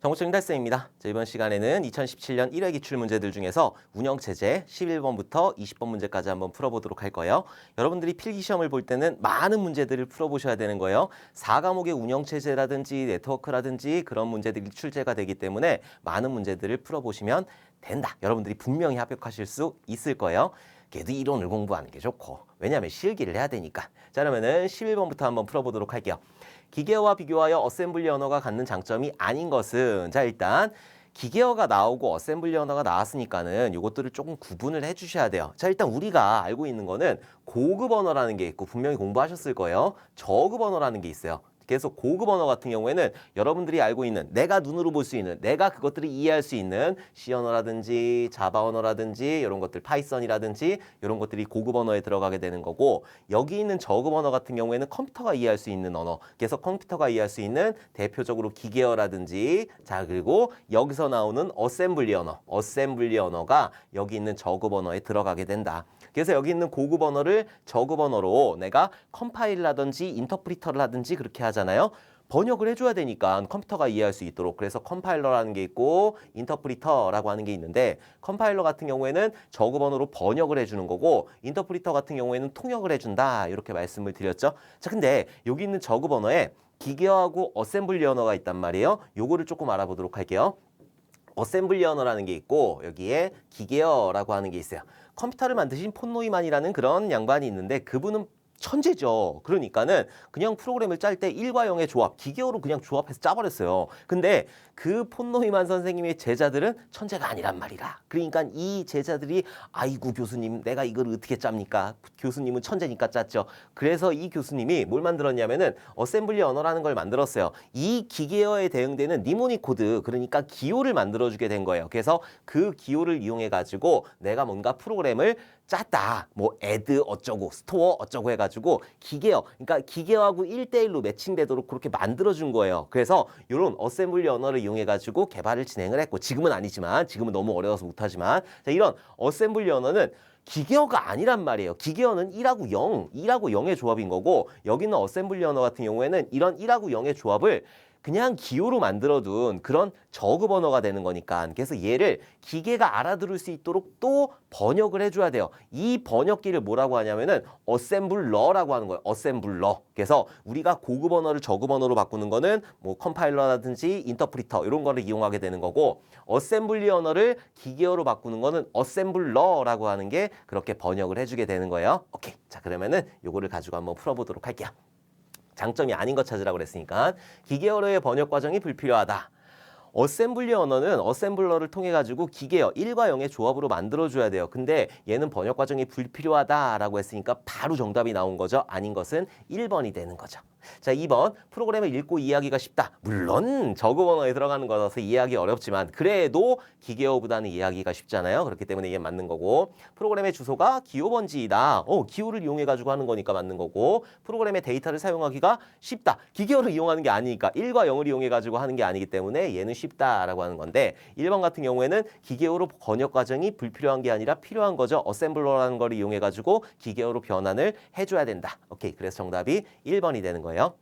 정보철 달쌤입니다. 자, 이번 시간에는 2017년 1회 기출 문제들 중에서 운영체제 11번부터 20번 문제까지 한번 풀어보도록 할 거예요. 여러분들이 필기시험을 볼 때는 많은 문제들을 풀어보셔야 되는 거예요. 4과목의 운영체제라든지 네트워크라든지 그런 문제들이 출제가 되기 때문에 많은 문제들을 풀어보시면 된다. 여러분들이 분명히 합격하실 수 있을 거예요. 그래도 이론을 공부하는 게 좋고 왜냐하면 실기를 해야 되니까 자 그러면은 11번부터 한번 풀어보도록 할게요 기계어와 비교하여 어셈블리 언어가 갖는 장점이 아닌 것은 자 일단 기계어가 나오고 어셈블리 언어가 나왔으니까는 요것들을 조금 구분을 해 주셔야 돼요. 자 일단 우리가 알고 있는 거는 고급 언어라는 게 있고 분명히 공부하셨을 거예요. 저급 언어라는 게 있어요 그래서 고급 언어 같은 경우에는 여러분들이 알고 있는 내가 눈으로 볼 수 있는 내가 그것들을 이해할 수 있는 C 언어라든지 자바 언어라든지 이런 것들 파이썬이라든지 이런 것들이 고급 언어에 들어가게 되는 거고 여기 있는 저급 언어 같은 경우에는 컴퓨터가 이해할 수 있는 언어. 그래서 컴퓨터가 이해할 수 있는 대표적으로 기계어라든지 자 그리고 여기서 나오는 어셈블리 언어 어셈블리 언어가 여기 있는 저급 언어에 들어가게 된다 그래서 여기 있는 고급 언어를 저급 언어로 내가 컴파일라든지 인터프리터를 하든지 그렇게 하잖아요. 번역을 해줘야 되니까 컴퓨터가 이해할 수 있도록 그래서 컴파일러라는 게 있고 인터프리터라고 하는 게 있는데 컴파일러 같은 경우에는 저급 언어로 번역을 해주는 거고 인터프리터 같은 경우에는 통역을 해준다 이렇게 말씀을 드렸죠. 자 근데 여기 있는 저급 언어에 기계어하고 어셈블리 언어가 있단 말이에요. 요거를 조금 알아보도록 할게요. 어셈블리 언어라는 게 있고 여기에 기계어라고 하는 게 있어요. 컴퓨터를 만드신 폰 노이만이라는 그런 양반이 있는데 그분은 천재죠. 그러니까는 그냥 프로그램을 짤 때 1과 0의 조합, 기계어로 그냥 조합해서 짜버렸어요. 근데 그 폰노이만 선생님의 제자들은 천재가 아니란 말이라. 그러니까 이 제자들이 아이고 교수님 내가 이걸 어떻게 짭니까? 교수님은 천재니까 짰죠. 그래서 이 교수님이 뭘 만들었냐면은 어셈블리 언어라는 걸 만들었어요. 이 기계어에 대응되는 니모닉 코드 그러니까 기호를 만들어주게 된 거예요. 그래서 그 기호를 이용해 가지고 내가 뭔가 프로그램을 짰다. 뭐 애드 어쩌고 스토어 어쩌고 해가지고 기계어 그러니까 기계어하고 1대1로 매칭되도록 그렇게 만들어준 거예요. 그래서 이런 어셈블리 언어를 이용해 가지고 개발을 진행을 했고 지금은 아니지만 지금은 너무 어려워서 못하지만 자, 이런 어셈블리 언어는 기계어가 아니란 말이에요. 기계어는 1하고 0, 1하고 0의 조합인 거고 여기는 어셈블리 언어 같은 경우에는 이런 1하고 0의 조합을 그냥 기호로 만들어둔 그런 저급 언어가 되는 거니까 그래서 얘를 기계가 알아들을 수 있도록 또 번역을 해줘야 돼요. 이 번역기를 뭐라고 하냐면은 어셈블러라고 하는 거예요. 어셈블러. 그래서 우리가 고급 언어를 저급 언어로 바꾸는 거는 뭐 컴파일러라든지 인터프리터 이런 거를 이용하게 되는 거고 어셈블리 언어를 기계어로 바꾸는 거는 어셈블러라고 하는 게 그렇게 번역을 해주게 되는 거예요. 오케이. 자 그러면은 요거를 가지고 한번 풀어보도록 할게요. 장점이 아닌 것 찾으라고 그랬으니까 기계어로의 번역 과정이 불필요하다. 어셈블리 언어는 어셈블러를 통해 가지고 기계어 1과 0의 조합으로 만들어 줘야 돼요. 근데 얘는 번역 과정이 불필요하다라고 했으니까 바로 정답이 나온 거죠. 아닌 것은 1번이 되는 거죠. 자, 2번 프로그램을 읽고 이해하기가 쉽다. 물론 저급 언어에 들어가는 거라서 이해하기 어렵지만 그래도 기계어보다는 이해하기가 쉽잖아요. 그렇기 때문에 이게 맞는 거고 프로그램의 주소가 기호 번지이다. 어, 기호를 이용해 가지고 하는 거니까 맞는 거고 프로그램의 데이터를 사용하기가 쉽다. 기계어를 이용하는 게 아니니까 1과 0을 이용해 가지고 하는 게 아니기 때문에 얘는 쉽 다라고 하는 건데 1번 같은 경우에는 기계어로 번역 과정이 불필요한 게 아니라 필요한 거죠. 어셈블러라는 걸 이용해 가지고 기계어로 변환을 해줘야 된다. 오케이. 그래서 정답이 1번이 되는 거예요.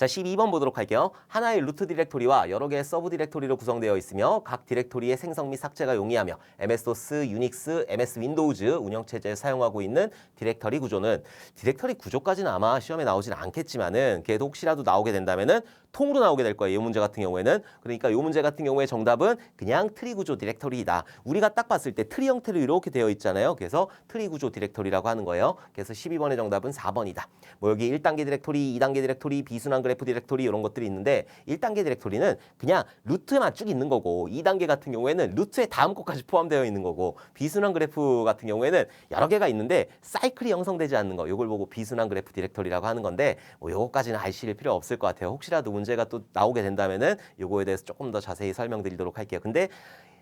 자, 12번 보도록 할게요. 하나의 루트 디렉토리와 여러 개의 서브 디렉토리로 구성되어 있으며 각 디렉토리의 생성 및 삭제가 용이하며 MS-DOS, 유닉스, MS 윈도우즈 운영체제에 사용하고 있는 디렉터리 구조는 디렉터리 구조까지는 아마 시험에 나오진 않겠지만은 그래도 혹시라도 나오게 된다면은 통으로 나오게 될 거예요. 이 문제 같은 경우에는. 그러니까 이 문제 같은 경우에 정답은 그냥 트리 구조 디렉터리이다. 우리가 딱 봤을 때 트리 형태로 이렇게 되어 있잖아요. 그래서 트리 구조 디렉터리라고 하는 거예요. 그래서 12번의 정답은 4번이다. 뭐 여기 1단계 디렉토리, 2단계 디렉토리, 비순환 그래 프 디렉토리 이런 것들이 있는데 1단계 디렉토리는 그냥 루트에만 쭉 있는 거고 2단계 같은 경우에는 루트의 다음 것까지 포함되어 있는 거고 비순환 그래프 같은 경우에는 여러 개가 있는데 사이클이 형성되지 않는 거 이걸 보고 비순환 그래프 디렉토리라고 하는 건데 뭐 요거까지는 아실 필요 없을 것 같아요. 혹시라도 문제가 또 나오게 된다면은 요거에 대해서 조금 더 자세히 설명드리도록 할게요. 근데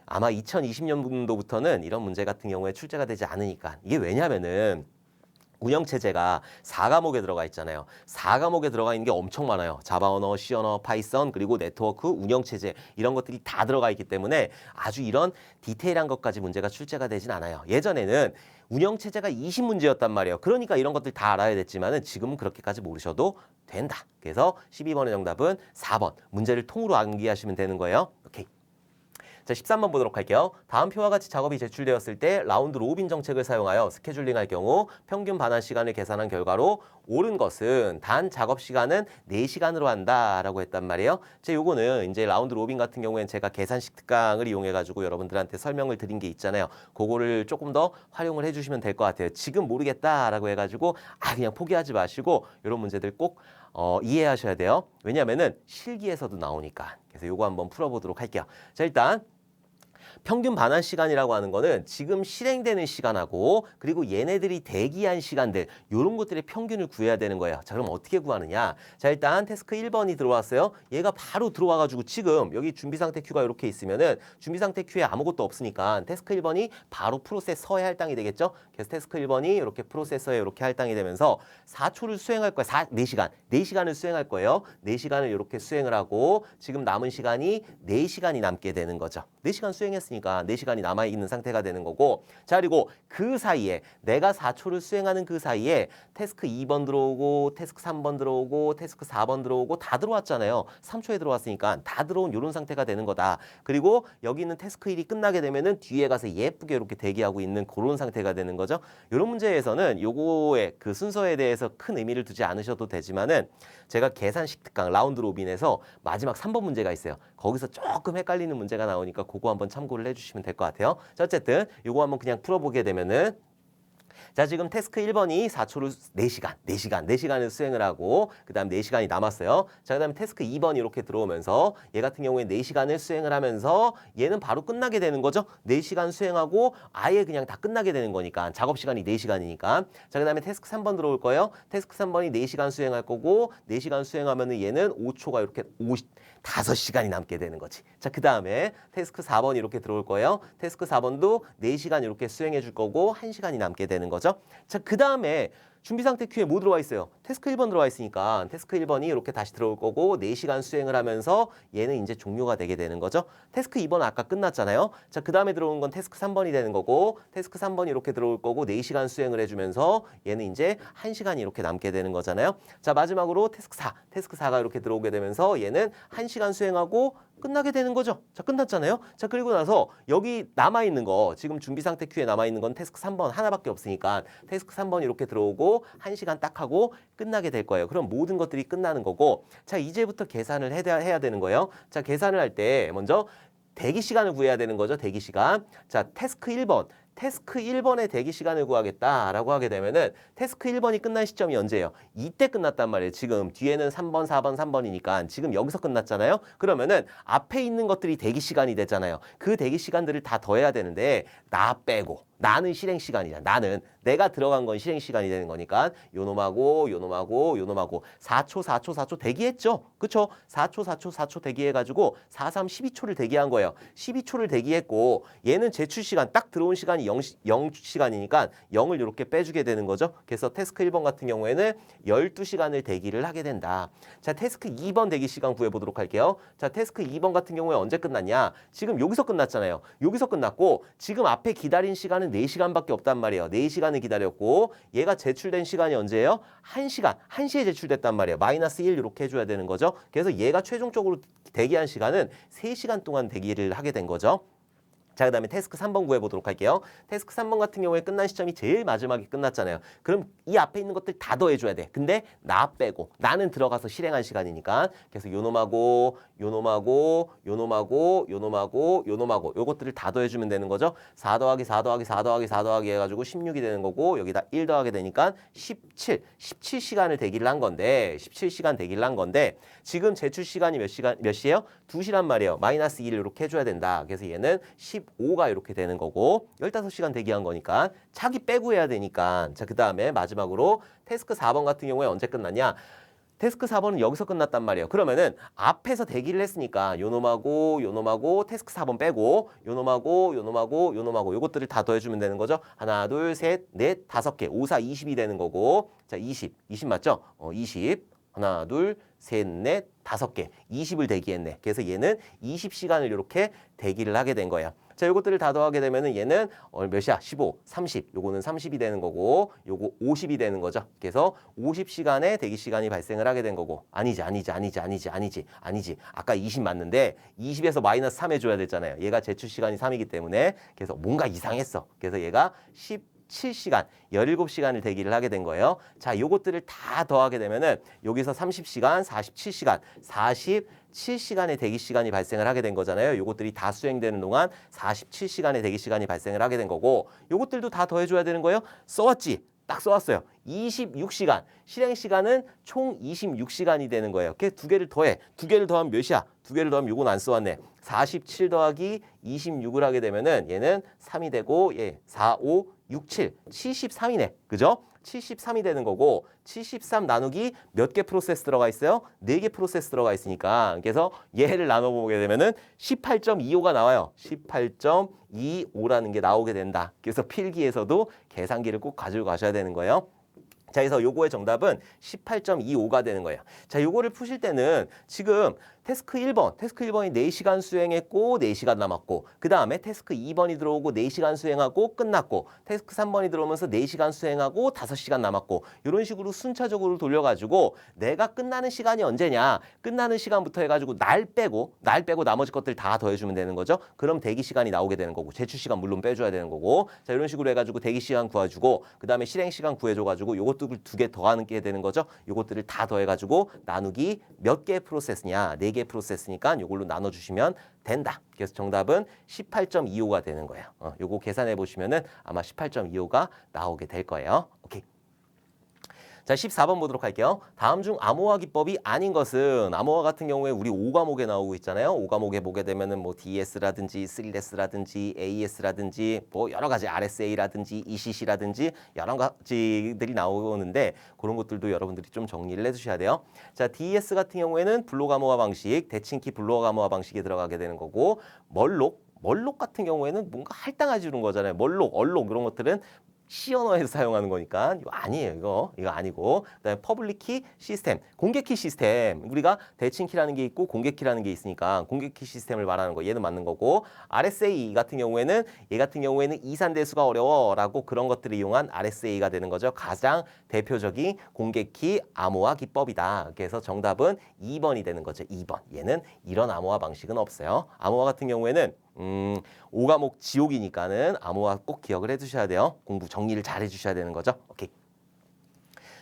아마 2020년도부터는 이런 문제 같은 경우에 출제가 되지 않으니까 이게 왜냐면은 운영 체제가 4과목에 들어가 있잖아요. 4과목에 들어가 있는 게 엄청 많아요. 자바 언어, C 언어, 파이썬, 그리고 네트워크, 운영 체제 이런 것들이 다 들어가 있기 때문에 아주 이런 디테일한 것까지 문제가 출제가 되진 않아요. 예전에는 운영 체제가 20문제였단 말이에요. 그러니까 이런 것들 다 알아야 됐지만은 지금은 그렇게까지 모르셔도 된다. 그래서 12번의 정답은 4번. 문제를 통으로 암기하시면 되는 거예요. 자, 13번 보도록 할게요. 다음 표와 같이 작업이 제출되었을 때 라운드 로빈 정책을 사용하여 스케줄링할 경우 평균 반환 시간을 계산한 결과로 옳은 것은 단 작업 시간은 4시간으로 한다라고 했단 말이에요. 제 요거는 이제 라운드 로빈 같은 경우엔 제가 계산식 특강을 이용해 가지고 여러분들한테 설명을 드린 게 있잖아요. 그거를 조금 더 활용을 해 주시면 될 것 같아요. 지금 모르겠다라고 해 가지고 아 그냥 포기하지 마시고 이런 문제들 꼭 어, 이해하셔야 돼요. 왜냐면은 실기에서도 나오니까. 그래서 요거 한번 풀어 보도록 할게요. 자, 일단 평균 반환 시간이라고 하는 거는 지금 실행되는 시간하고 그리고 얘네들이 대기한 시간들 요런 것들의 평균을 구해야 되는 거예요. 자, 그럼 어떻게 구하느냐? 자, 일단 태스크 1번이 들어왔어요. 얘가 바로 들어와 가지고 지금 여기 준비 상태 큐가 이렇게 있으면은 준비 상태 큐에 아무것도 없으니까 태스크 1번이 바로 프로세서에 할당이 되겠죠? 그래서 태스크 1번이 이렇게 프로세서에 이렇게 할당이 되면서 4초를 수행할 거예요. 4, 4시간. 4시간을 수행할 거예요. 4시간을 이렇게 수행을 하고 지금 남은 시간이 4시간이 남게 되는 거죠. 4시간 수행했 으니까 4시간이 남아 있는 상태가 되는 거고 자 그리고 그 사이에 내가 4초를 수행하는 그 사이에 태스크 2번 들어오고 태스크 3번 들어오고 태스크 4번 들어오고 다 들어왔잖아요. 3초에 들어왔으니까 다 들어온 이런 상태가 되는 거다. 그리고 여기 있는 태스크 1이 끝나게 되면은 뒤에 가서 예쁘게 이렇게 대기하고 있는 그런 상태가 되는 거죠. 이런 문제에서는 요거의 그 순서에 대해서 큰 의미를 두지 않으셔도 되지만은 제가 계산식 특강 라운드 로빈에서 마지막 3번 문제가 있어요. 거기서 조금 헷갈리는 문제가 나오니까 그거 한번 참고를 해주시면 될 것 같아요. 자, 어쨌든 요거 한번 그냥 풀어보게 되면은 자, 지금 태스크 1번이 4초를 4시간, 4시간, 4시간을 수행을 하고 그다음 4시간이 남았어요. 자, 그다음에 태스크 2번이 이렇게 들어오면서 얘 같은 경우에 4시간을 수행을 하면서 얘는 바로 끝나게 되는 거죠. 4시간 수행하고 아예 그냥 다 끝나게 되는 거니까 작업 시간이 4시간이니까. 자, 그다음에 태스크 3번 들어올 거예요. 태스크 3번이 4시간 수행할 거고 4시간 수행하면은 얘는 5초가 이렇게 50 5시간이 남게 되는 거지. 자, 그다음에 태스크 4번 이렇게 들어올 거예요. 태스크 4번도 4시간 이렇게 수행해 줄 거고 1시간이 남게 되는 거죠. 자, 그 다음에 준비 상태 큐에 뭐 들어와 있어요? 태스크 1번 들어와 있으니까 태스크 1번이 이렇게 다시 들어올 거고 4시간 수행을 하면서 얘는 이제 종료가 되게 되는 거죠. 태스크 2번은 아까 끝났잖아요. 자, 그 다음에 들어온 건 태스크 3번이 되는 거고 태스크 3번이 이렇게 들어올 거고 4시간 수행을 해 주면서 얘는 이제 1시간이 이렇게 남게 되는 거잖아요. 자, 마지막으로 태스크 4. 태스크 4가 이렇게 들어오게 되면서 얘는 1시간 수행하고 끝나게 되는 거죠. 자, 끝났잖아요. 자, 그리고 나서 여기 남아 있는 거 지금 준비 상태 큐에 남아 있는 건 태스크 3번 하나밖에 없으니까 태스크 3번 이렇게 들어오고 1시간 딱 하고 끝나게 될 거예요. 그럼 모든 것들이 끝나는 거고 자, 이제부터 계산을 해야, 해야 되는 거예요. 자, 계산을 할 때 먼저 대기 시간을 구해야 되는 거죠. 대기 시간. 자, 태스크 1번. 태스크 1번의 대기 시간을 구하겠다라고 하게 되면은 태스크 1번이 끝난 시점이 언제예요? 이때 끝났단 말이에요. 지금 뒤에는 3번, 4번, 3번이니까 지금 여기서 끝났잖아요. 그러면은 앞에 있는 것들이 대기 시간이 되잖아요. 그 대기 시간들을 다 더해야 되는데 나 빼고 나는 실행 시간이야. 나는 내가 들어간 건 실행 시간이 되는 거니까 요놈하고 요놈하고 요놈하고 4초 4초 4초 대기했죠. 그쵸 4초 4초 4초 대기해 가지고 4 3 12초를 대기한 거예요. 12초를 대기했고 얘는 제출 시간 딱 들어온 시간이 0, 0시간이니까 0을 이렇게 빼주게 되는 거죠. 그래서 태스크 1번 같은 경우에는 12시간을 대기를 하게 된다. 자, 태스크 2번 대기 시간 구해 보도록 할게요. 자, 태스크 2번 같은 경우에 언제 끝났냐? 지금 여기서 끝났잖아요. 여기서 끝났고 지금 앞에 기다린 시간은 4시간밖에 없단 말이에요. 4시간을 기다렸고 얘가 제출된 시간이 언제예요? 1시간. 1시에 제출됐단 말이에요. 마이너스 1 이렇게 해줘야 되는 거죠. 그래서 얘가 최종적으로 대기한 시간은 3시간 동안 대기를 하게 된 거죠. 자, 그 다음에 태스크 3번 구해보도록 할게요. 태스크 3번 같은 경우에 끝난 시점이 제일 마지막에 끝났잖아요. 그럼 이 앞에 있는 것들 다 더해줘야 돼. 근데 나 빼고 나는 들어가서 실행한 시간이니까 그래서 요놈하고 요놈하고 요놈하고 요놈하고 요놈하고 요것들을 다 더해주면 되는 거죠. 4 더하기 4 더하기 4 더하기 4 더하기 해가지고 16이 되는 거고 여기다 1 더하게 되니까 17, 17시간을 대기를 한 건데 17시간 대기를 한 건데 지금 제출 시간이 몇 시간 몇 시예요? 2시란 말이에요. 마이너스 1을 이렇게 해줘야 된다. 그래서 얘는 15가 이렇게 되는 거고 15시간 대기한 거니까 차기 빼고 해야 되니까 자 그 다음에 마지막으로 태스크 4번 같은 경우에 언제 끝났냐? 테스크 4번은 여기서 끝났단 말이에요. 그러면은 앞에서 대기를 했으니까 요놈하고 요놈하고 테스크 4번 빼고 요놈하고 요놈하고 요놈하고 요것들을 다 더해주면 되는 거죠. 하나 둘 셋 넷 다섯 개 5, 4, 20이 되는 거고 자 20, 20 맞죠? 어, 20 하나 둘 셋 넷 다섯 개 20을 대기했네. 그래서 얘는 20시간을 이렇게 대기를 하게 된 거예요. 자, 요것들을 다 더하게 되면은 얘는 어, 몇이야? 15, 30. 요거는 30이 되는 거고, 요거 50이 되는 거죠. 그래서 50시간의 대기 시간이 발생을 하게 된 거고, 아니지, 아니지, 아니지, 아니지, 아니지, 아니지. 아까 20 맞는데 20에서 마이너스 3 해줘야 됐잖아요. 얘가 제출 시간이 3이기 때문에 그래서 뭔가 이상했어. 그래서 얘가 10 7시간, 17시간을 대기를 하게 된 거예요. 자, 요것들을 다 더하게 되면은 여기서 30시간, 47시간, 47시간의 대기 시간이 발생을 하게 된 거잖아요. 요것들이 다 수행되는 동안 47시간의 대기 시간이 발생을 하게 된 거고 요것들도 다 더해 줘야 되는 거예요. 써왔지? 딱 써왔어요. 26시간. 실행 시간은 총 26시간이 되는 거예요. 그두 개를 더해. 두 개를 더하면 몇이야? 두 개를 더하면 요건 안 써왔네. 47 더하기 26을 하게 되면은 얘는 3이 되고 얘 4, 5, 6, 7, 73이네. 그죠? 73이 되는 거고 73 나누기 몇 개 프로세스 들어가 있어요? 네개 프로세스 들어가 있으니까 그래서 얘를 나눠 보게 되면은 18.25가 나와요. 18.25라는 게 나오게 된다. 그래서 필기에서도 계산기를 꼭 가지고 가셔야 되는 거예요. 자, 그래서 요거의 정답은 18.25가 되는 거예요. 자, 요거를 푸실 때는 지금 테스크 1번, 테스크 1번이 4시간 수행했고 4시간 남았고 그 다음에 테스크 2번이 들어오고 4시간 수행하고 끝났고 테스크 3번이 들어오면서 4시간 수행하고 5시간 남았고 이런 식으로 순차적으로 돌려가지고 내가 끝나는 시간이 언제냐 끝나는 시간부터 해가지고 날 빼고 날 빼고 나머지 것들 다 더해주면 되는 거죠. 그럼 대기 시간이 나오게 되는 거고 제출 시간 물론 빼줘야 되는 거고 자 이런 식으로 해가지고 대기 시간 구해주고 그 다음에 실행 시간 구해줘가지고 요것들을 두개 더하는 게 되는 거죠. 요것들을 다 더해가지고 나누기 몇개 프로세스냐 네개 프로세스니까 이걸로 나눠주시면 된다. 그래서 정답은 18.25가 되는 거예요. 어, 요거 계산해 보시면은 아마 18.25가 나오게 될 거예요. 오케이. 자, 14번 보도록 할게요. 다음 중 암호화 기법이 아닌 것은 암호화 같은 경우에 우리 5과목에 나오고 있잖아요. 5과목에 보게 되면은 뭐 DS라든지 3S라든지 AS라든지 뭐 여러 가지 RSA라든지 ECC라든지 여러 가지들이 나오는데 그런 것들도 여러분들이 좀 정리를 해 주셔야 돼요. 자, DS 같은 경우에는 블록 암호화 방식, 대칭키 블록 암호화 방식에 들어가게 되는 거고 멀록 멀록 같은 경우에는 뭔가 할당하지 는 거잖아요. 멀록, 얼록 이런 것들은 C 언어에서 사용하는 거니까 이거 아니에요. 이거 이거 아니고 그다음에 퍼블릭 키 시스템, 공개 키 시스템. 우리가 대칭 키라는 게 있고 공개 키라는 게 있으니까 공개 키 시스템을 말하는 거 얘는 맞는 거고 RSA 같은 경우에는 얘 같은 경우에는 이산 대수가 어려워라고 그런 것들을 이용한 RSA가 되는 거죠. 가장 대표적인 공개 키 암호화 기법이다. 그래서 정답은 2번이 되는 거죠. 2번. 얘는 이런 암호화 방식은 없어요. 암호화 같은 경우에는 음, 5과목 지옥이니까는 암호화 꼭 기억을 해두셔야 돼요. 공부 정리를 잘 해주셔야 되는 거죠. 오케이.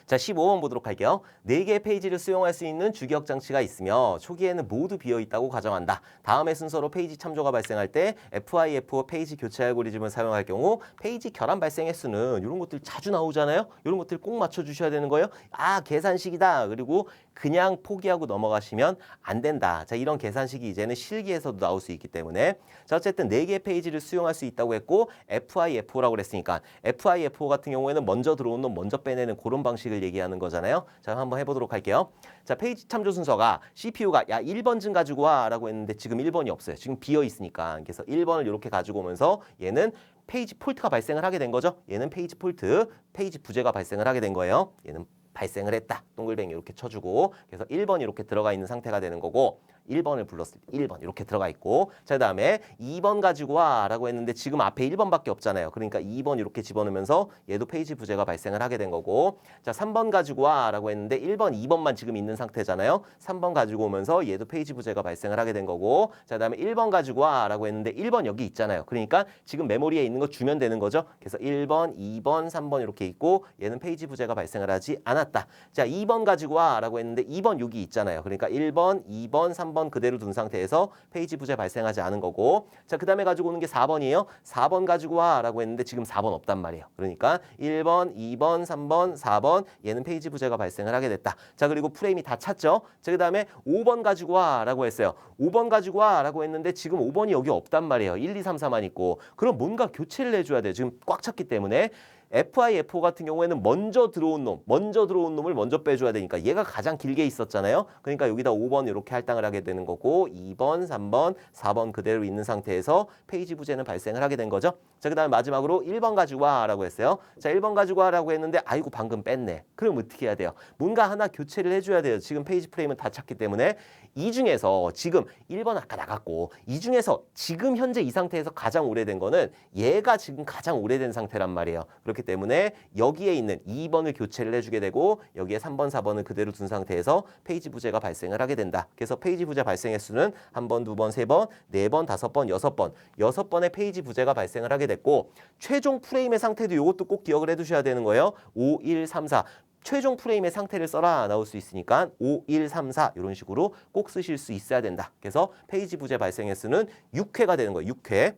자, 15번 보도록 할게요. 4개의 페이지를 수용할 수 있는 주기억 장치가 있으며 초기에는 모두 비어 있다고 가정한다. 다음의 순서로 페이지 참조가 발생할 때 FIF 페이지 교체 알고리즘을 사용할 경우 페이지 결함 발생 횟수는 이런 것들 자주 나오잖아요. 이런 것들 꼭 맞춰 주셔야 되는 거예요. 아, 계산식이다. 그리고 그냥 포기하고 넘어가시면 안 된다. 자, 이런 계산식이 이제는 실기에서도 나올 수 있기 때문에 자, 어쨌든 4개의 페이지를 수용할 수 있다고 했고 FIFO라고 그랬으니까 FIFO 같은 경우에는 먼저 들어온 놈 먼저 빼내는 그런 방식을 얘기하는 거잖아요. 자, 한번 해보도록 할게요. 자, 페이지 참조 순서가 CPU가 야 1번 좀 가지고 와라고 했는데 지금 1번이 없어요. 지금 비어 있으니까 그래서 1번을 이렇게 가지고 오면서 얘는 페이지 폴트가 발생을 하게 된 거죠. 얘는 페이지 폴트, 페이지 부재가 발생을 하게 된 거예요. 얘는 발생을 했다. 동글뱅이 이렇게 쳐주고 그래서 1번 이렇게 들어가 있는 상태가 되는 거고 1번을 불렀을 때 1번 이렇게 들어가 있고 자 그다음에 2번 가지고 와라고 했는데 지금 앞에 1번밖에 없잖아요. 그러니까 2번 이렇게 집어넣으면서 얘도 페이지 부재가 발생을 하게 된 거고 자 3번 가지고 와라고 했는데 1번, 2번만 지금 있는 상태잖아요. 3번 가지고 오면서 얘도 페이지 부재가 발생을 하게 된 거고 자 그다음에 1번 가지고 와라고 했는데 1번 여기 있잖아요. 그러니까 지금 메모리에 있는 거 주면 되는 거죠. 그래서 1번, 2번, 3번 이렇게 있고 얘는 페이지 부재가 발생을 하지 않았다. 자 2번 가지고 와라고 했는데 2번 여기 있잖아요. 그러니까 1번, 2번, 3번 그대로 둔 상태에서 페이지 부재 발생하지 않은 거고 자 그 다음에 가지고 오는 게 4번이에요. 4번 가지고 와라고 했는데 지금 4번 없단 말이에요. 그러니까 1번, 2번, 3번, 4번 얘는 페이지 부재가 발생을 하게 됐다. 자 그리고 프레임이 다 찼죠. 자 그 다음에 5번 가지고 와라고 했어요. 5번 가지고 와라고 했는데 지금 5번이 여기 없단 말이에요. 1, 2, 3, 4만 있고 그럼 뭔가 교체를 해줘야 돼요. 지금 꽉 찼기 때문에 FI, FO 같은 경우에는 먼저 들어온 놈, 먼저 들어온 놈을 먼저 빼줘야 되니까 얘가 가장 길게 있었잖아요. 그러니까 여기다 5번 이렇게 할당을 하게 되는 거고 2번, 3번, 4번 그대로 있는 상태에서 페이지 부재는 발생을 하게 된 거죠. 자, 그 다음에 마지막으로 1번 가지고 와라고 했어요. 자, 1번 가지고 와라고 했는데 아이고 방금 뺐네. 그럼 어떻게 해야 돼요? 뭔가 하나 교체를 해줘야 돼요. 지금 페이지 프레임은 다 찼기 때문에 이 중에서 지금 1번 아까 나갔고 이 중에서 지금 현재 이 상태에서 가장 오래된 거는 얘가 지금 가장 오래된 상태란 말이에요. 그렇기 때문에 여기에 있는 2번을 교체를 해주게 되고 여기에 3번, 4번을 그대로 둔 상태에서 페이지 부재가 발생을 하게 된다. 그래서 페이지 부재 발생 횟수는 한 번, 두 번, 세 번, 네 번, 다섯 번, 여섯 번, 여섯 번의 페이지 부재가 발생을 하게 됐고 최종 프레임의 상태도 이것도 꼭 기억을 해두셔야 되는 거예요. 5, 1, 3, 4. 최종 프레임의 상태를 써라 나올 수 있으니까 5, 1, 3, 4 이런 식으로 꼭 쓰실 수 있어야 된다. 그래서 페이지 부재 발생 횟수는 6회가 되는 거예요. 6회.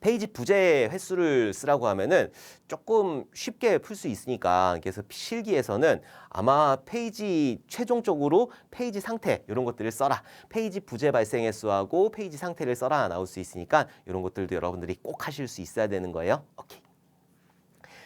페이지 부재 횟수를 쓰라고 하면은 조금 쉽게 풀 수 있으니까 그래서 실기에서는 아마 페이지 최종적으로 페이지 상태 이런 것들을 써라 페이지 부재 발생 횟수하고 페이지 상태를 써라 나올 수 있으니까 이런 것들도 여러분들이 꼭 하실 수 있어야 되는 거예요. 오케이.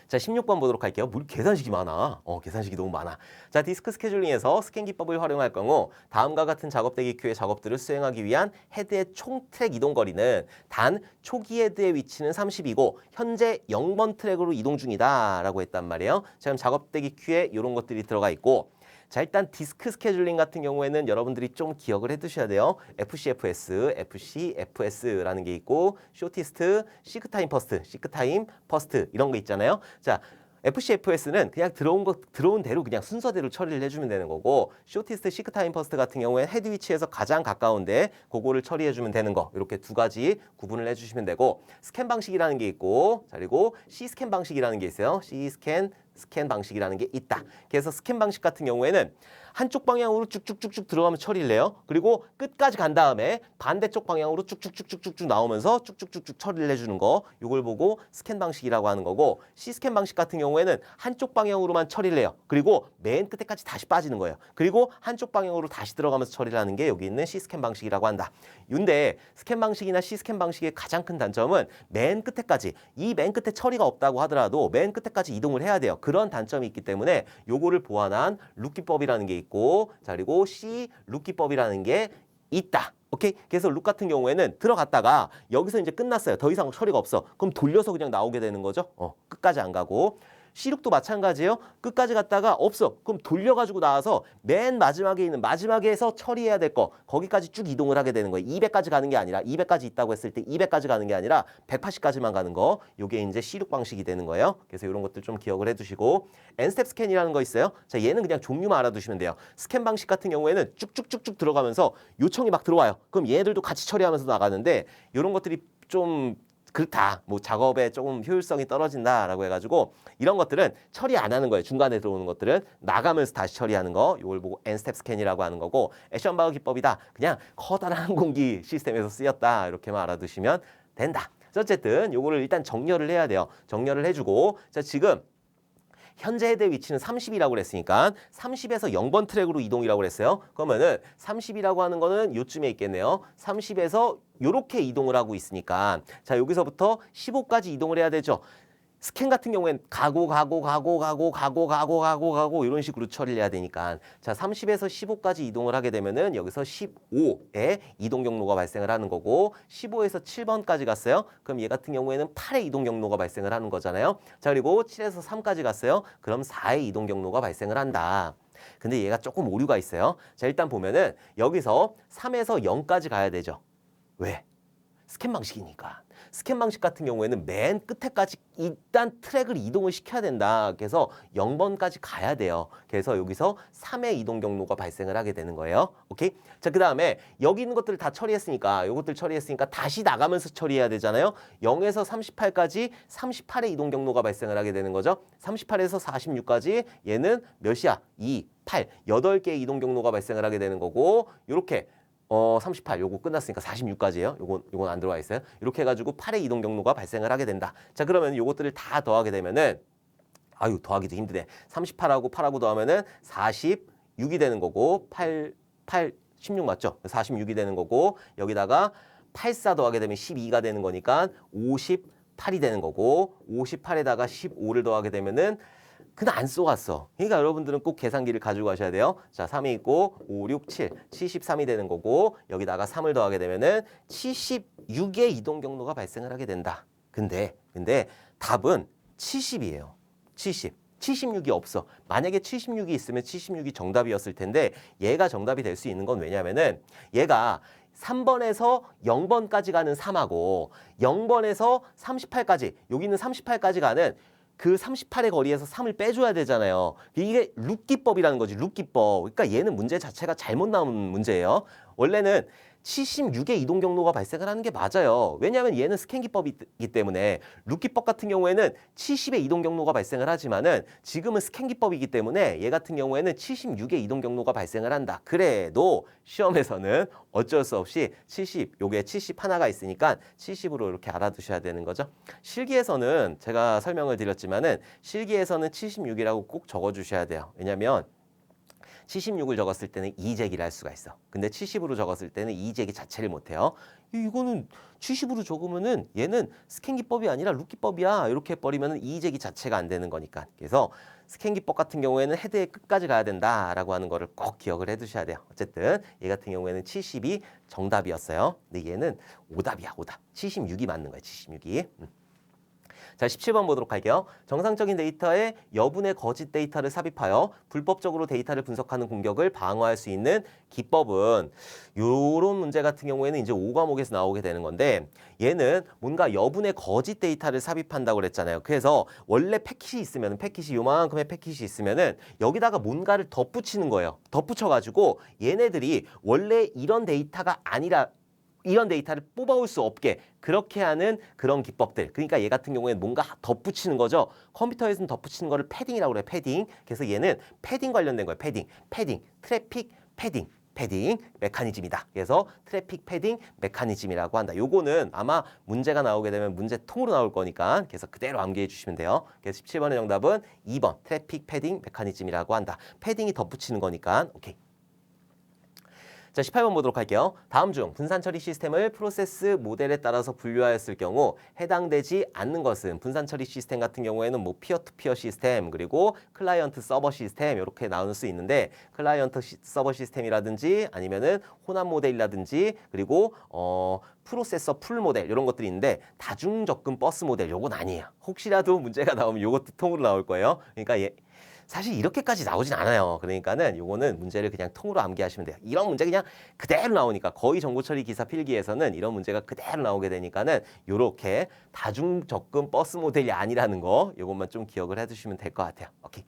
자, 16번 보도록 할게요. 물 계산식이 많아. 어, 계산식이 너무 많아. 자, 디스크 스케줄링에서 스캔 기법을 활용할 경우 다음과 같은 작업대기 큐의 작업들을 수행하기 위한 헤드의 총 트랙 이동 거리는 단 초기 헤드의 위치는 30이고 현재 0번 트랙으로 이동 중이다라고 했단 말이에요. 자, 그럼 작업대기 큐에 이런 것들이 들어가 있고 자 일단 디스크 스케줄링 같은 경우에는 여러분들이 좀 기억을 해두셔야 돼요. FCFS, FCFS라는 게 있고 쇼티스트, 시크타임 퍼스트, 시크타임 퍼스트 이런 거 있잖아요. 자 FCFS는 그냥 들어온 거 들어온 대로 그냥 순서대로 처리를 해주면 되는 거고 쇼티스트 시크타임 퍼스트 같은 경우에 헤드 위치에서 가장 가까운데 그거를 처리해주면 되는 거 이렇게 두 가지 구분을 해주시면 되고 스캔 방식이라는 게 있고 자 그리고 C 스캔 방식이라는 게 있어요. C 스캔 스캔 방식이라는 게 있다. 그래서 스캔 방식 같은 경우에는 한쪽 방향으로 쭉쭉쭉쭉 들어가면 처리를 해요. 그리고 끝까지 간 다음에 반대쪽 방향으로 쭉쭉쭉쭉쭉 나오면서 쭉쭉쭉쭉 처리를 해주는 거 이걸 보고 스캔 방식이라고 하는 거고 C 스캔 방식 같은 경우에는 한쪽 방향으로만 처리를 해요. 그리고 맨 끝에까지 다시 빠지는 거예요. 그리고 한쪽 방향으로 다시 들어가면서 처리를 하는 게 여기 있는 C 스캔 방식이라고 한다. 근데 스캔 방식이나 C 스캔 방식의 가장 큰 단점은 맨 끝에까지 이 맨 끝에 처리가 없다고 하더라도 맨 끝에까지 이동을 해야 돼요. 그런 단점이 있기 때문에 요거를 보완한 룻기법이라는 게 있고 자 그리고 C 룻기법이라는 게 있다. 오케이? 그래서 룩 같은 경우에는 들어갔다가 여기서 이제 끝났어요. 더 이상 처리가 없어. 그럼 돌려서 그냥 나오게 되는 거죠. 어, 끝까지 안 가고. C6도 마찬가지예요. 끝까지 갔다가 없어. 그럼 돌려가지고 나와서 맨 마지막에 있는 마지막에서 처리해야 될 거 거기까지 쭉 이동을 하게 되는 거예요. 200까지 가는 게 아니라 200까지 있다고 했을 때 200까지 가는 게 아니라 180까지만 가는 거. 요게 이제 C6 방식이 되는 거예요. 그래서 이런 것들 좀 기억을 해두시고 N스텝 스캔이라는 거 있어요. 자 얘는 그냥 종류만 알아두시면 돼요. 스캔 방식 같은 경우에는 쭉쭉쭉쭉 들어가면서 요청이 막 들어와요. 그럼 얘들도 같이 처리하면서 나가는데 이런 것들이 좀 그렇다. 뭐 작업에 조금 효율성이 떨어진다라고 해가지고 이런 것들은 처리 안 하는 거예요. 중간에 들어오는 것들은 나가면서 다시 처리하는 거. 이걸 보고 N스텝 스캔이라고 하는 거고 액션 바우 기법이다. 그냥 커다란 항공기 시스템에서 쓰였다. 이렇게만 알아두시면 된다. 어쨌든 요거를 일단 정렬을 해야 돼요. 정렬을 해주고 자 지금 현재 헤드 위치는 30이라고 그랬으니까 30에서 0번 트랙으로 이동이라고 그랬어요. 그러면은 30이라고 하는 거는 요쯤에 있겠네요. 30에서 요렇게 이동을 하고 있으니까 자 여기서부터 15까지 이동을 해야 되죠. 스캔 같은 경우엔 가고 가고 가고 가고 가고 가고 가고 가고 이런 식으로 처리를 해야 되니까 자 30에서 15까지 이동을 하게 되면은 여기서 15에 이동 경로가 발생을 하는 거고 15에서 7번까지 갔어요. 그럼 얘 같은 경우에는 8의 이동 경로가 발생을 하는 거잖아요. 자 그리고 7에서 3까지 갔어요. 그럼 4의 이동 경로가 발생을 한다. 근데 얘가 조금 오류가 있어요. 자 일단 보면은 여기서 3에서 0까지 가야 되죠. 왜? 스캔 방식이니까. 스캔 방식 같은 경우에는 맨 끝에까지 일단 트랙을 이동을 시켜야 된다. 그래서 0번까지 가야 돼요. 그래서 여기서 3의 이동 경로가 발생을 하게 되는 거예요. 오케이? 자, 그 다음에 여기 있는 것들을 다 처리했으니까 요것들 처리했으니까 다시 나가면서 처리해야 되잖아요. 0에서 38까지 38의 이동 경로가 발생을 하게 되는 거죠. 38에서 46까지 얘는 몇이야? 2, 8, 8개의 이동 경로가 발생을 하게 되는 거고 요렇게 어, 38 요거 끝났으니까 46까지예요. 요건 요건 안 들어와 있어요. 이렇게 해 가지고 8의 이동 경로가 발생을 하게 된다. 자, 그러면 요것들을 다 더하게 되면은 아유, 더하기도 힘드네. 38하고 8하고 더하면은 46이 되는 거고 8 8 16 맞죠? 46이 되는 거고 여기다가 84 더하게 되면 12가 되는 거니까 8이 되는 거고 58에다가 15를 더하게 되면은 그냥 안 쏘았어. 그러니까 여러분들은 꼭 계산기를 가지고 가셔야 돼요. 자, 3이 있고 5, 6, 7, 73이 되는 거고 여기다가 3을 더하게 되면은 76의 이동 경로가 발생을 하게 된다. 근데 근데 답은 70이에요. 70. 76이 없어. 만약에 76이 있으면 76이 정답이었을 텐데 얘가 정답이 될 수 있는 건 왜냐면은 얘가 3번에서 0번까지 가는 3하고 0번에서 38까지 여기 있는 38까지 가는 그 38의 거리에서 3을 빼줘야 되잖아요. 이게 룻기법이라는 거지, 룻기법. 그러니까 얘는 문제 자체가 잘못 나온 문제예요. 원래는 76의 이동 경로가 발생을 하는 게 맞아요. 왜냐하면 얘는 스캔 기법이기 때문에 룻기법 같은 경우에는 70의 이동 경로가 발생을 하지만은 지금은 스캔 기법이기 때문에 얘 같은 경우에는 76의 이동 경로가 발생을 한다. 그래도 시험에서는 어쩔 수 없이 70, 요게 70 하나가 있으니까 70으로 이렇게 알아두셔야 되는 거죠. 실기에서는 제가 설명을 드렸지만은 실기에서는 76이라고 꼭 적어주셔야 돼요. 왜냐하면 76을 적었을 때는 이제기를 할 수가 있어. 근데 70으로 적었을 때는 이제기 자체를 못 해요. 이거는 70으로 적으면은 얘는 스캔기법이 아니라 룻기법이야. 이렇게 해버리면은 이제기 자체가 안 되는 거니까. 그래서 스캔기법 같은 경우에는 헤드의 끝까지 가야 된다라고 하는 거를 꼭 기억을 해 두셔야 돼요. 어쨌든 얘 같은 경우에는 70이 정답이었어요. 근데 얘는 오답이야, 오답. 76이 맞는 거야, 76이. 음. 자, 17번 보도록 할게요. 정상적인 데이터에 여분의 거짓 데이터를 삽입하여 불법적으로 데이터를 분석하는 공격을 방어할 수 있는 기법은 요런 문제 같은 경우에는 이제 5과목에서 나오게 되는 건데 얘는 뭔가 여분의 거짓 데이터를 삽입한다고 그랬잖아요. 그래서 원래 패킷이 있으면 패킷이 요만큼의 패킷이 있으면은 여기다가 뭔가를 덧붙이는 거예요. 덧붙여 가지고 얘네들이 원래 이런 데이터가 아니라 이런 데이터를 뽑아올 수 없게 그렇게 하는 그런 기법들. 그러니까 얘 같은 경우에는 뭔가 덧붙이는 거죠. 컴퓨터에서는 덧붙이는 거를 패딩이라고 그래요. 패딩. 그래서 얘는 패딩 관련된 거예요. 패딩. 패딩. 트래픽 패딩. 패딩 메커니즘이다. 그래서 트래픽 패딩 메커니즘이라고 한다. 요거는 아마 문제가 나오게 되면 문제통으로 나올 거니까 그래서 그대로 암기해 주시면 돼요. 그래서 17번의 정답은 2번 트래픽 패딩 메커니즘이라고 한다. 패딩이 덧붙이는 거니까 오케이. 자, 18번 보도록 할게요. 다음 중 분산 처리 시스템을 프로세스 모델에 따라서 분류하였을 경우 해당되지 않는 것은 분산 처리 시스템 같은 경우에는 뭐 피어 투 피어 시스템 그리고 클라이언트 서버 시스템 이렇게 나눌 수 있는데 클라이언트 시, 서버 시스템이라든지 아니면은 혼합 모델이라든지 그리고 어 프로세서 풀 모델 이런 것들이 있는데 다중 접근 버스 모델 요건 아니에요. 혹시라도 문제가 나오면 요것도 통으로 나올 거예요. 그러니까 얘 사실 이렇게까지 나오진 않아요. 그러니까는 요거는 문제를 그냥 통으로 암기하시면 돼요. 이런 문제 그냥 그대로 나오니까 거의 정보 처리 기사 필기에서는 이런 문제가 그대로 나오게 되니까는 요렇게 다중 접근 버스 모델이 아니라는 거 요것만 좀 기억을 해 두시면 될 것 같아요. 오케이.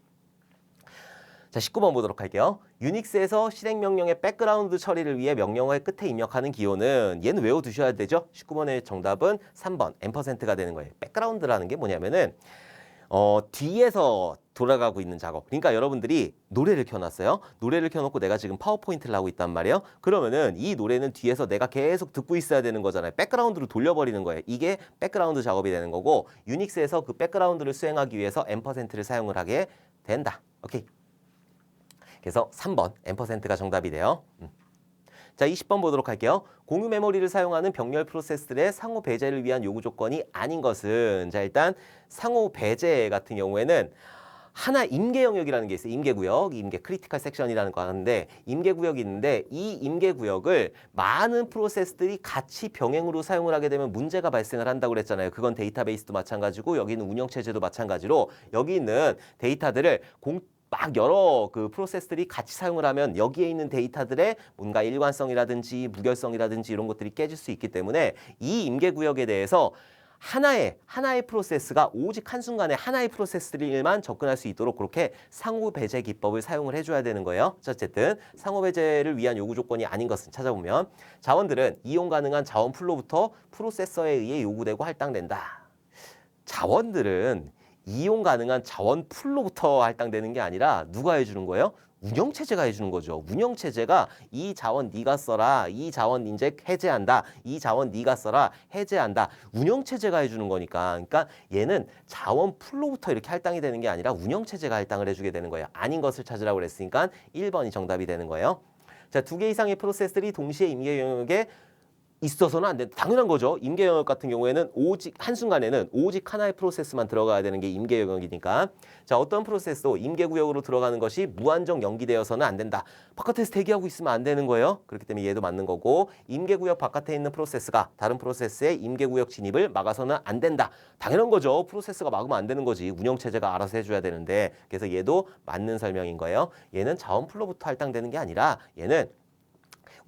자, 19번 보도록 할게요. 유닉스에서 실행 명령의 백그라운드 처리를 위해 명령어의 끝에 입력하는 기호는 얘는 외워 두셔야 되죠. 19번의 정답은 3번 앰퍼센트가 되는 거예요. 백그라운드라는 게 뭐냐면은 어, 뒤에서 돌아가고 있는 작업. 그러니까 여러분들이 노래를 켜놨어요. 노래를 켜놓고 내가 지금 파워포인트를 하고 있단 말이에요. 그러면은 이 노래는 뒤에서 내가 계속 듣고 있어야 되는 거잖아요. 백그라운드로 돌려버리는 거예요. 이게 백그라운드 작업이 되는 거고 유닉스에서 그 백그라운드를 수행하기 위해서 앰퍼센트를 사용을 하게 된다. 오케이. 그래서 3번 앰퍼센트가 정답이 돼요. 음. 자, 20번 보도록 할게요. 공유 메모리를 사용하는 병렬 프로세스들의 상호 배제를 위한 요구 조건이 아닌 것은 자, 일단 상호 배제 같은 경우에는 하나 임계 영역이라는 게 있어요. 임계 구역, 임계 크리티컬 섹션이라는 거 하는데 임계 구역이 있는데 이 임계 구역을 많은 프로세스들이 같이 병행으로 사용을 하게 되면 문제가 발생을 한다고 그랬잖아요. 그건 데이터베이스도 마찬가지고 여기 있는 운영 체제도 마찬가지로 여기 있는 데이터들을 공 막 여러 그 프로세스들이 같이 사용을 하면 여기에 있는 데이터들의 뭔가 일관성이라든지 무결성이라든지 이런 것들이 깨질 수 있기 때문에 이 임계 구역에 대해서 하나의 하나의 프로세스가 오직 한순간에 하나의 프로세스들만 접근할 수 있도록 그렇게 상호 배제 기법을 사용을 해줘야 되는 거예요. 자, 어쨌든 상호 배제를 위한 요구 조건이 아닌 것은 찾아보면 자원들은 이용 가능한 자원 풀로부터 프로세서에 의해 요구되고 할당된다. 자원들은 이용 가능한 자원 풀로부터 할당되는 게 아니라 누가 해주는 거예요? 운영 체제가 해주는 거죠. 운영 체제가 이 자원 네가 써라, 이 자원 이제 해제한다, 이 자원 네가 써라, 해제한다. 운영 체제가 해주는 거니까. 그러니까 얘는 자원 풀로부터 이렇게 할당이 되는 게 아니라 운영 체제가 할당을 해주게 되는 거예요. 아닌 것을 찾으라고 그랬으니까 1번이 정답이 되는 거예요. 자, 두 개 이상의 프로세스들이 동시에 임계 영역에 있어서는 안 된다. 당연한 거죠. 임계 영역 같은 경우에는 오직 한순간에는 오직 하나의 프로세스만 들어가야 되는 게 임계 영역이니까 자 어떤 프로세스도 임계 구역으로 들어가는 것이 무한정 연기되어서는 안 된다. 바깥에서 대기하고 있으면 안 되는 거예요. 그렇기 때문에 얘도 맞는 거고 임계 구역 바깥에 있는 프로세스가 다른 프로세스의 임계 구역 진입을 막아서는 안 된다. 당연한 거죠. 프로세스가 막으면 안 되는 거지. 운영 체제가 알아서 해 줘야 되는데 그래서 얘도 맞는 설명인 거예요. 얘는 자원 플로부터 할당되는 게 아니라 얘는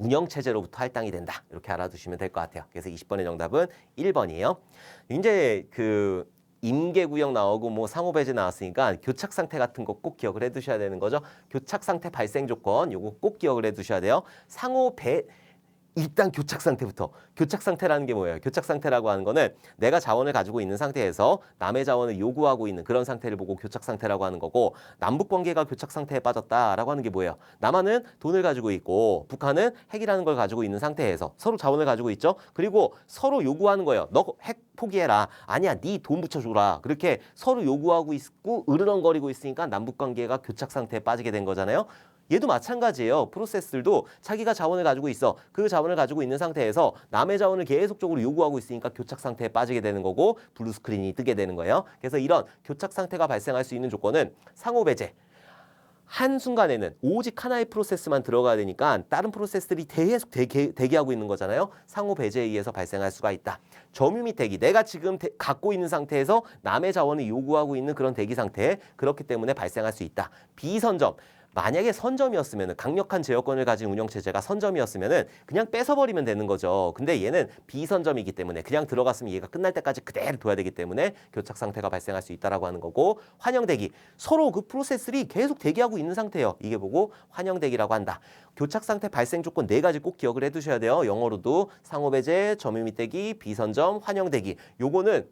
운영 체제로부터 할당이 된다. 이렇게 알아두시면 될 것 같아요. 그래서 20번의 정답은 1번이에요. 이제 그 임계 구역 나오고 뭐 상호 배제 나왔으니까 교착 상태 같은 거 꼭 기억을 해 두셔야 되는 거죠. 교착 상태 발생 조건 요거 꼭 기억을 해 두셔야 돼요. 상호 배 일단 교착 상태부터 교착 상태라는 게 뭐예요? 교착 상태라고 하는 거는 내가 자원을 가지고 있는 상태에서 남의 자원을 요구하고 있는 그런 상태를 보고 교착 상태라고 하는 거고 남북 관계가 교착 상태에 빠졌다라고 하는 게 뭐예요? 남한은 돈을 가지고 있고 북한은 핵이라는 걸 가지고 있는 상태에서 서로 자원을 가지고 있죠. 그리고 서로 요구하는 거예요. 너 핵 포기해라. 아니야, 네 돈 붙여줘라. 그렇게 서로 요구하고 있고 으르렁거리고 있으니까 남북 관계가 교착 상태에 빠지게 된 거잖아요. 얘도 마찬가지예요. 프로세스들도 자기가 자원을 가지고 있어. 그 자원을 가지고 있는 상태에서 남의 자원을 계속적으로 요구하고 있으니까 교착 상태에 빠지게 되는 거고 블루 스크린이 뜨게 되는 거예요. 그래서 이런 교착 상태가 발생할 수 있는 조건은 상호 배제. 한순간에는 오직 하나의 프로세스만 들어가야 되니까 다른 프로세스들이 계속 대기, 대기하고 있는 거잖아요. 상호 배제에 의해서 발생할 수가 있다. 점유 및 대기. 내가 지금 대, 갖고 있는 상태에서 남의 자원을 요구하고 있는 그런 대기 상태. 그렇기 때문에 발생할 수 있다. 비선점. 만약에 선점이었으면 강력한 제어권을 가진 운영체제가 선점이었으면 그냥 뺏어버리면 되는 거죠. 근데 얘는 비선점이기 때문에 그냥 들어갔으면 얘가 끝날 때까지 그대로 둬야 되기 때문에 교착 상태가 발생할 수 있다라고 하는 거고 환영 대기 서로 그 프로세스들이 계속 대기하고 있는 상태예요. 이게 보고 환영 대기라고 한다. 교착 상태 발생 조건 네 가지 꼭 기억을 해 두셔야 돼요. 영어로도 상호 배제, 점유 및 대기, 비선점, 환영 대기. 요거는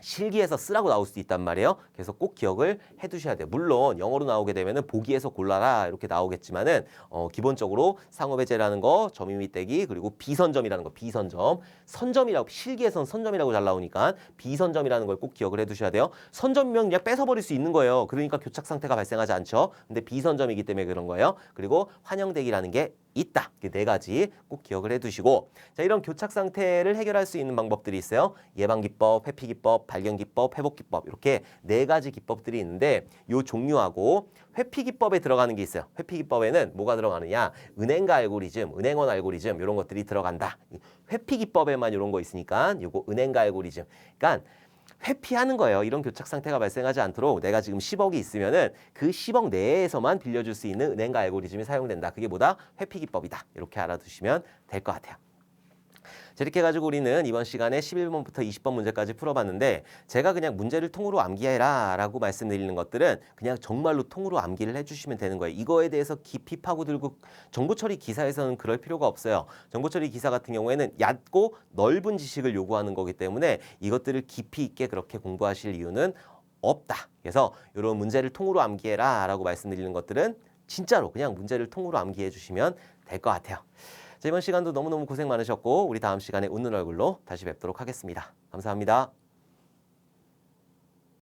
실기에서 쓰라고 나올 수도 있단 말이에요. 그래서 꼭 기억을 해두셔야 돼요. 물론 영어로 나오게 되면은 보기에서 골라라 이렇게 나오겠지만은 어, 기본적으로 상호배제라는 거, 점유 및 대기 그리고 비선점이라는 거, 비선점, 선점이라고 실기에선 선점이라고 잘 나오니까 비선점이라는 걸 꼭 기억을 해두셔야 돼요. 선점이면 그냥 뺏어버릴 수 있는 거예요. 그러니까 교착 상태가 발생하지 않죠. 근데 비선점이기 때문에 그런 거예요. 그리고 환영대기라는 게 있다. 이네 가지 꼭 기억을 해두시고 자 이런 교착 상태를 해결할 수 있는 방법들이 있어요. 예방 기법, 회피 기법, 발견 기법, 회복 기법 이렇게 네 가지 기법들이 있는데 요 종류하고 회피 기법에 들어가는 게 있어요. 회피 기법에는 뭐가 들어가느냐? 은행가 알고리즘, 은행원 알고리즘 이런 것들이 들어간다. 회피 기법에만 이런 거 있으니까 요거 은행가 알고리즘. 그러니까 회피하는 거예요. 이런 교착 상태가 발생하지 않도록 내가 지금 10억이 있으면은 그 10억 내에서만 빌려줄 수 있는 은행가 알고리즘이 사용된다. 그게 뭐다? 회피 기법이다. 이렇게 알아두시면 될 것 같아요. 자, 이렇게 해가지고 우리는 이번 시간에 11번부터 20번 문제까지 풀어봤는데 제가 그냥 문제를 통으로 암기해라 라고 말씀드리는 것들은 그냥 정말로 통으로 암기를 해주시면 되는 거예요. 이거에 대해서 깊이 파고들고 정보처리 기사에서는 그럴 필요가 없어요. 정보처리 기사 같은 경우에는 얕고 넓은 지식을 요구하는 거기 때문에 이것들을 깊이 있게 그렇게 공부하실 이유는 없다. 그래서 이런 문제를 통으로 암기해라 라고 말씀드리는 것들은 진짜로 그냥 문제를 통으로 암기해 주시면 될 것 같아요. 자, 이번 시간도 너무너무 고생 많으셨고 우리 다음 시간에 웃는 얼굴로 다시 뵙도록 하겠습니다. 감사합니다.